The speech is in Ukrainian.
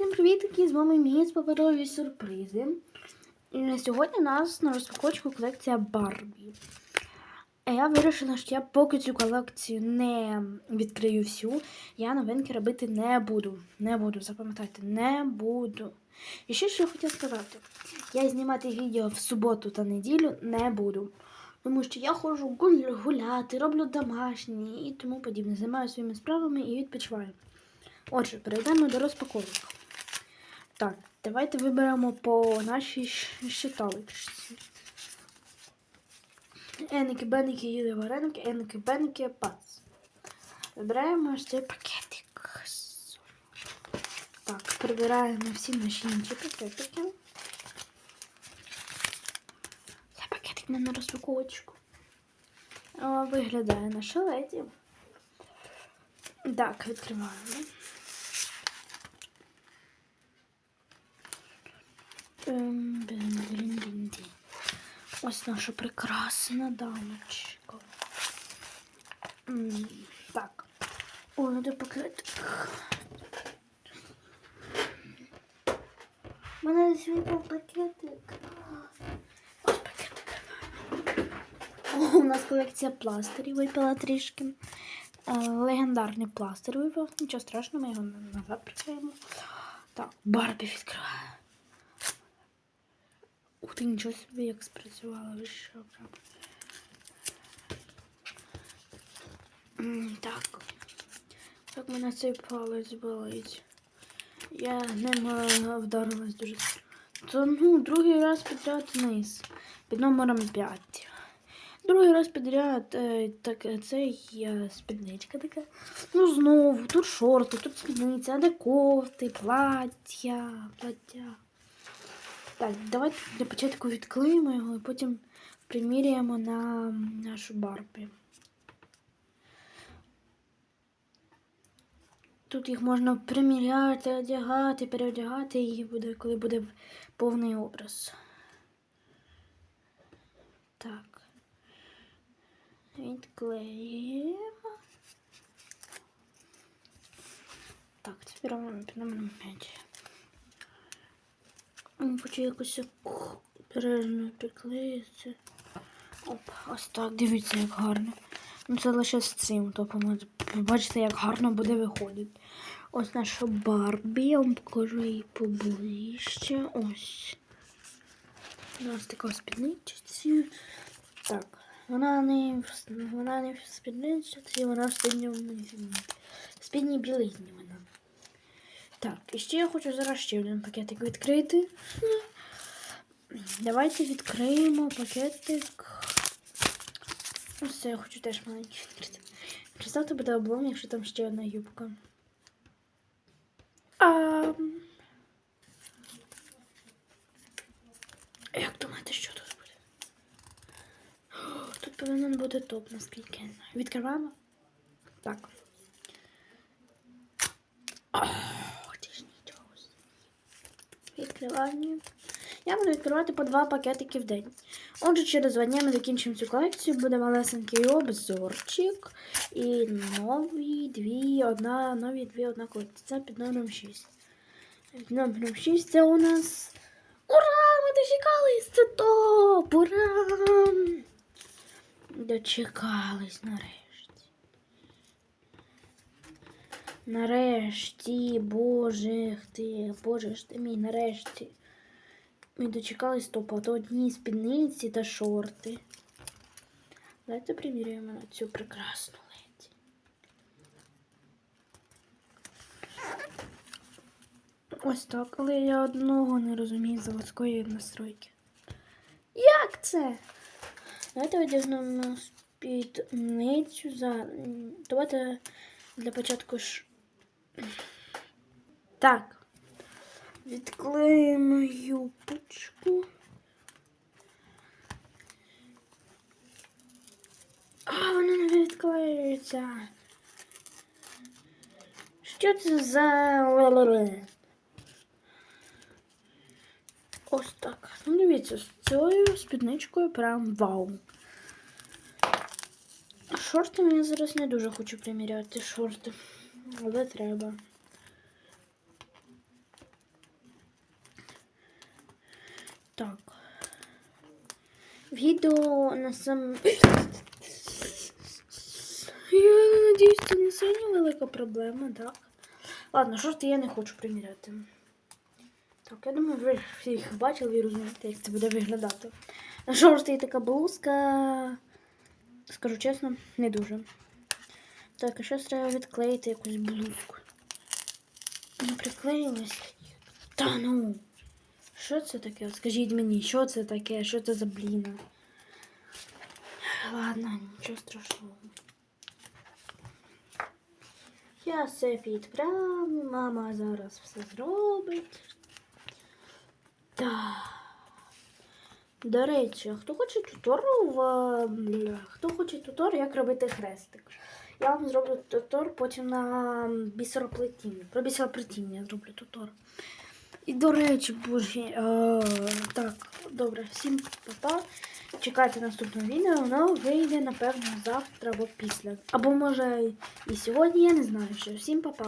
Всім привіт, з вами мій паперові сюрпризи. І сьогодні у нас на розпаковочку колекція Барбі. А я вирішила, що я поки цю колекцію не відкрию всю, я новинки робити не буду. Не буду, запам'ятайте, не буду. І ще що я хотіла сказати, я знімати відео в суботу та неділю не буду. Тому що я ходжу гуляти, роблю домашні і тому подібне. Займаюся своїми справами і відпочиваю. Отже, перейдемо до розпаковок. Так, давайте виберемо по нашій щиталочці. Еники, беники, їли вареники, еники, беники, пац. Вибираємо ось цей пакетик. Так, прибираємо всі наші інші пакетики. Це пакетик мене на розпаковочку. Виглядає наша леді. Так, відкриваємо. Ось наша прекрасна дамочка. Так. О, де пакетик. У мене десь випав пакетик. Ось пакетик. О, у нас колекція пластирів випала трішки. Е, Легендарний пластир випав. Нічого страшного, ми його назад приклеїмо. Так, Барбі відкриває. Ух ти, нічого собі як спрацювало, ви що прям. Так. Так мене цей палець болить. Я ним вдарилась дуже. То ну, другий раз підряд вниз. Під номером 5. Другий раз підряд е, так, е, це є спідничка така. Ну знову, тут шорти, тут спідниця, де кофти, плаття, плаття. Так, давайте для початку відклеїмо його і потім приміряємо на нашу Барбі. Тут їх можна приміряти, одягати, переодягати і буде, коли буде повний образ. Так. Відклеїмо. Так, тепер номером 5. Хочу якось бережно приклеїться. Оп, ось так, дивіться, як гарно. Ну це лише з цим топом. Бачите, як гарно буде виходити. Ось наша Барбі, я вам покажу її поближче. Ось. У нас така спідничці. Так, вона не вона не в спідничці, вона в спідній білизні вона. Так, і ще я хочу зараз ще один пакетик відкрити. Давайте відкриємо пакетик. Ось це я хочу теж маленький відкрити. Представте буде облом, якщо там ще одна юбка. А... Як думаєте, що тут буде? Тут повинен бути топ, наскільки. Відкриваємо? Так. Ох, ти ж нічого. собі. Відкривання. Я буду відкривати по два пакетики в день. Отже, через два дні ми закінчимо цю колекцію. Буде малесенький обзорчик. І нові дві, одна, нові дві, одна колекція. Це під номером 6. Під номером 6 це у нас. Ура! Ми дочекались! Це топ! Ура! Дочекались нарешті. Нарешті, боже ти, боже ж ти мій, нарешті. Ми дочекались топа, то одні спідниці та шорти. Давайте приміряємо на цю прекрасну леді. Ось так, але я одного не розумію заводської настройки. Як це? Давайте одягнемо спідницю за. Давайте для початку ж. Так. Відклеїмо юбочку. А, вона не відклеюється. Що це за. Ось так. Ну, дивіться, з цією спідничкою прям вау. Шорти я зараз не дуже хочу приміряти шорти, але треба. Так. Відео на сам. Я надіюсь, це не сильно велика проблема, так? Ладно, шорти я не хочу приміряти. Так, я думаю, ви всіх бачили і розумієте, як це буде виглядати. На шорти є така блузка. Скажу чесно, не дуже. Так, а щось треба відклеїти якусь блузку. Не приклеїлась. Та ну. Що це таке? Скажіть мені, що це таке? Що це за бліна? Ладно, нічого страшного. Я все підправлю, мама зараз все зробить. Так. До речі, хто хоче тутору хто хоче тутор, як робити хрестик? Я вам зроблю тутор потім на бісероплетіння. Про бісероплетіння зроблю тутор. І до речі, боже, е, так, добре, всім па-па. Чекайте наступного відео, воно вийде, напевно, завтра або після. Або може і сьогодні, я не знаю що Всім па-па.